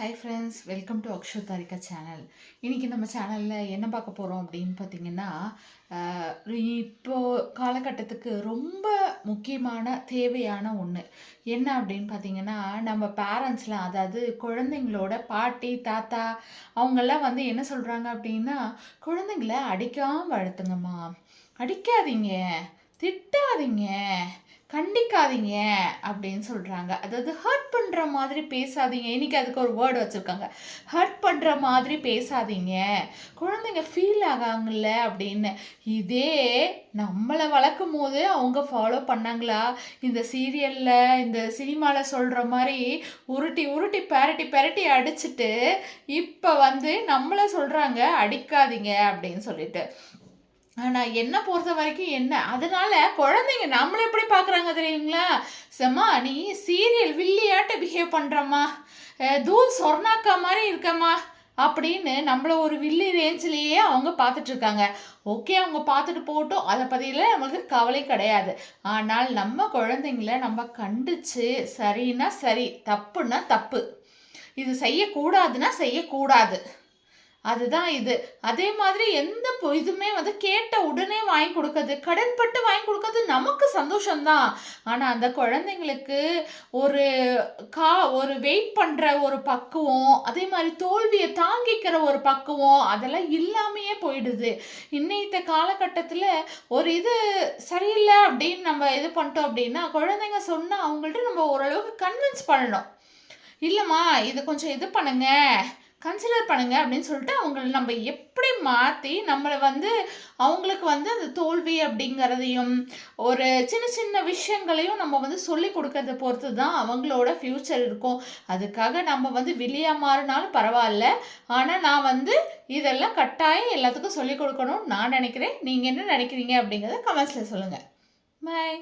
Hi friends welcome to Akshu Tharika channel இன்றைக்கி நம்ம சேனலில் என்ன பார்க்க போகிறோம் அப்படின்னு பார்த்தீங்கன்னா இப்போது இப்போ காலகட்டத்துக்கு ரொம்ப முக்கியமான தேவையான ஒன்று என்ன அப்படின்னு பார்த்தீங்கன்னா நம்ம பேரண்ட்ஸ்லாம் அதாவது குழந்தைங்களோட பாட்டி தாத்தா அவங்கெல்லாம் வந்து என்ன சொல்கிறாங்க அப்படின்னா குழந்தைங்கள அடிக்காமல் வளர்த்துங்கம்மா. அடிக்காதீங்க. திட்டாதீங்க. கண்டிக்காதீங்க அப்படின்னு சொல்கிறாங்க அதாவது ஹர்ட் பண்ணுற மாதிரி பேசாதீங்க. இன்னைக்கு அதுக்கு ஒரு வேர்டு வச்சுருக்காங்க. ஹர்ட் பண்ணுற மாதிரி பேசாதீங்க. குழந்தைங்க ஃபீல் ஆகாங்கல்ல அப்படின்னு. இதே நம்மளை வளர்க்கும் போது அவங்க ஃபாலோ பண்ணாங்களா? இந்த சீரியலில் இந்த சினிமாவில் சொல்கிற மாதிரி உருட்டி உருட்டி பெரட்டி பெரட்டி அடிச்சுட்டு இப்போ வந்து நம்மளை சொல்கிறாங்க அடிக்காதீங்க அப்படின்னு சொல்லிட்டு. ஆனால் என்ன பொறுத்த வரைக்கும் என்ன? அதனால குழந்தைங்க நம்மளை எப்படி பார்க்குறாங்க தெரியுங்களா? செம்மா நீ சீரியல் வில்லியாட்ட பிஹேவ் பண்ணுறம்மா தூள் சொர்ணாக்கா மாதிரி இருக்கம்மா அப்படின்னு நம்மள ஒரு வில்லி ரேஞ்சிலேயே அவங்க பார்த்துட்ருக்காங்க ஓகே அவங்க பார்த்துட்டு போகட்டும். அதை பற்றியில் நமக்கு கவலை கிடையாது. ஆனால் நம்ம குழந்தைங்கள நம்ம கண்டிச்சு சரின்னா சரி தப்புன்னா தப்பு. இது செய்யக்கூடாதுன்னா செய்யக்கூடாது. அதுதான் இது. அதே மாதிரி எந்த பொ- இதுவுமே வந்து கேட்ட உடனே வாங்கி கொடுக்கறது கடன்பட்டு வாங்கி கொடுக்கறது நமக்கு சந்தோஷம்தான். ஆனால் அந்த குழந்தைங்களுக்கு ஒரு கா ஒரு வெயிட் பண்ணுற ஒரு பக்குவம் அதே மாதிரி தோல்வியை தாங்கிக்கிற ஒரு பக்குவம் அதெல்லாம் இல்லாமையே போயிடுது. இன்னைத்த காலகட்டத்தில் ஒரு இது சரியில்லை அப்படின்னு நம்ம இது பண்ணிட்டோம் அப்படின்னா குழந்தைங்க சொன்னால் அவங்கள்ட்ட நம்ம ஓரளவுக்கு கன்வின்ஸ் பண்ணணும். இல்லைம்மா இதை கொஞ்சம் இது பண்ணுங்கள் கன்சிடர் பண்ணுங்க அப்படின்னு சொல்லிட்டு அவங்கள நம்ம எப்படி மாற்றி நம்மளை வந்து அவங்களுக்கு வந்து அந்த தோல்வி அப்படிங்கிறதையும் ஒரு சின்ன சின்ன விஷயங்களையும் நம்ம வந்து சொல்லி கொடுக்கறத பொறுத்து தான் அவங்களோட ஃப்யூச்சர் இருக்கும். அதுக்காக நம்ம வந்து வெளியே மாறினாலும் பரவாயில்ல. ஆனால் நான் வந்து இதெல்லாம் கட்டாயம் எல்லாத்துக்கும் சொல்லி கொடுக்கணும்னு நான் நினைக்கிறேன். நீங்கள் என்ன நினைக்கிறீங்க அப்படிங்கிறத கமெண்ட்ஸில் சொல்லுங்கள் பாய்